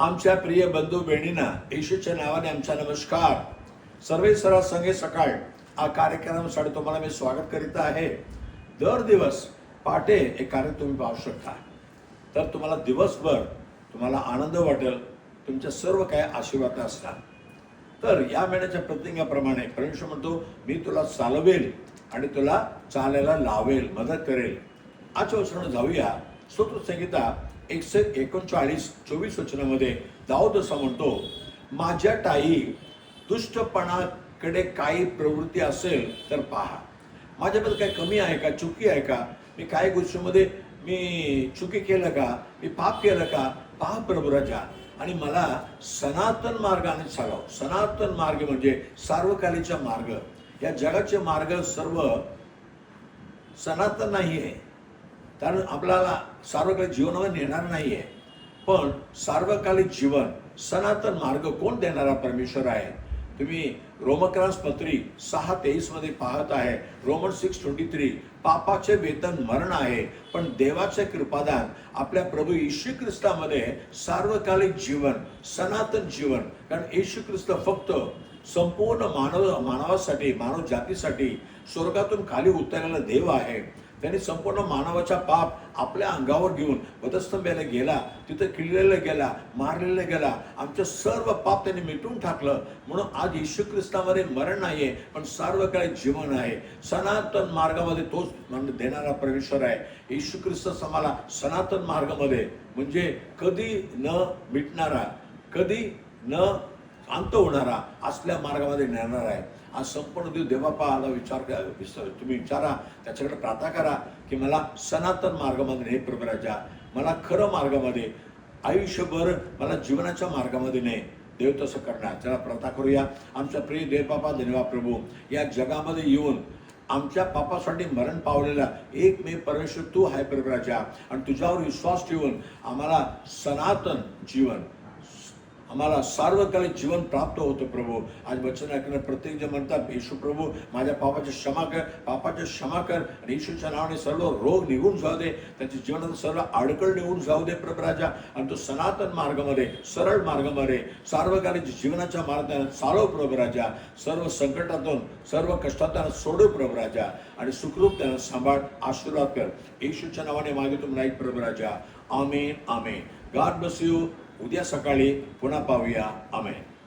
आमच्या प्रिय बंधू बहिणींना येशूच्या नावाने आमचा नमस्कार. सर्वे सर्व संघे सकाळ हा कार्यक्रमासाठी तुम्हाला मी स्वागत करीत आहे. दर दिवस पहाटे एक कार्य तुम्ही पाहू शकता. तर तुम्हाला दिवसभर तुम्हाला आनंद वाटेल तुमच्या सर्व काही आशीर्वाद असतात. तर या महिन्याच्या प्रतिज्ञाप्रमाणे परमेश्वर म्हणतो मी तुला चालवेल आणि तुला चालायला लावेल मदत करेल. आजच्या वचनानं जाऊया. स्तोत्र संगीता एकशे एकोणचाळीस चोवीस वचनामध्ये दाऊद असा म्हणतो माझ्या टाई दुष्टपणाकडे काही प्रवृत्ती असेल तर पहा. माझ्याबद्दल काही कमी आहे का चुकी आहे का? मी काही गोष्टीमध्ये मी चुकी केलं का? मी पाप केलं का? पहा प्रभू राजा. आणि मला सनातन मार्गाने चालव सनातन मार्ग म्हणजे सार्वकालीचा मार्ग. या जगाचे मार्ग सर्व सनातन नाही आहे कारण आपल्याला सार्वकालिक जीवनावर नेणार नाही आहे पण सार्वकालिक जीवन सनातन मार्ग कोण देणारा परमेश्वर आहे? तुम्ही रोमक्रांस पत्री सहा तेवीसमध्ये पाहत आहे. रोमन सिक्स ट्वेंटी थ्री पापाचे वेतन मरण आहे पण देवाचे कृपादान आपल्या प्रभू येशू ख्रिस्तामध्ये सार्वकालिक जीवन सनातन जीवन. कारण येशू ख्रिस्त फक्त संपूर्ण मानव मानवासाठी मानव जातीसाठी स्वर्गातून खाली उतरलेला देव आहे. त्यांनी संपूर्ण मानवाचा पाप आपल्या अंगावर घेऊन वधस्तंभ्याला गेला तिथं किडलेला गेला मारलेला गेला. आमचं सर्व पाप त्यांनी मिटून टाकलं. म्हणून आज येशू ख्रिस्तामध्ये मरण नाही आहे पण सार्वकालिक जीवन आहे. सनातन मार्गामध्ये तोच देणारा परमेश्वर आहे. येशू ख्रिस्त समाला सनातन मार्गामध्ये म्हणजे कधी न मिटणारा कधी न अंत होणारा असल्या मार्गामध्ये नेणार आहे. आज संपूर्ण दिवस देवापाला विचार करा तुम्ही विचारा त्याच्याकडे प्रार्थना करा की मला सनातन मार्गामध्ये नाही प्रभराच्या मला खरं मार्गामध्ये आयुष्यभर मला जीवनाच्या मार्गामध्ये नाही देव तसं करणार. चला प्रार्थना करूया. आमचा प्रिय देवबापा धन्यवाद प्रभू. या जगामध्ये येऊन आमच्या पापासाठी मरण पावलेला एक मे परमेश्वर तू आहे प्रभराच्या आणि तुझ्यावर विश्वास ठेवून आम्हाला सनातन जीवन आम्हाला सार्वकालिक जीवन प्राप्त होतं प्रभू. आज वचन ऐकणं प्रत्येक जण म्हणतात येशू प्रभू माझ्या पापाचे क्षमा कर पापाचे क्षमा कर आणि येशूच्या नावाने सर्व रोग निघून जाऊ दे. त्यांच्या जीवनात सर्व अडकळ निघून जाऊ दे प्रभू राजा. आणि तो सनातन मार्गामध्ये सरळ मार्गामध्ये सार्वकालिक जीवनाच्या मार्गाने चालव प्रभू राजा. सर्व संकटातून सर्व कष्टातून सोडू सोडव प्रभू राजा. आणि सुखरूप त्यांना सांभाळ आशीर्वाद कर. येशूच्या नावाने मागे नाही प्रभू राजा. आमेन आमेन. गॉड ब्लेस यू उद्या सकाळी पुन्हा पाहूया. आमेन.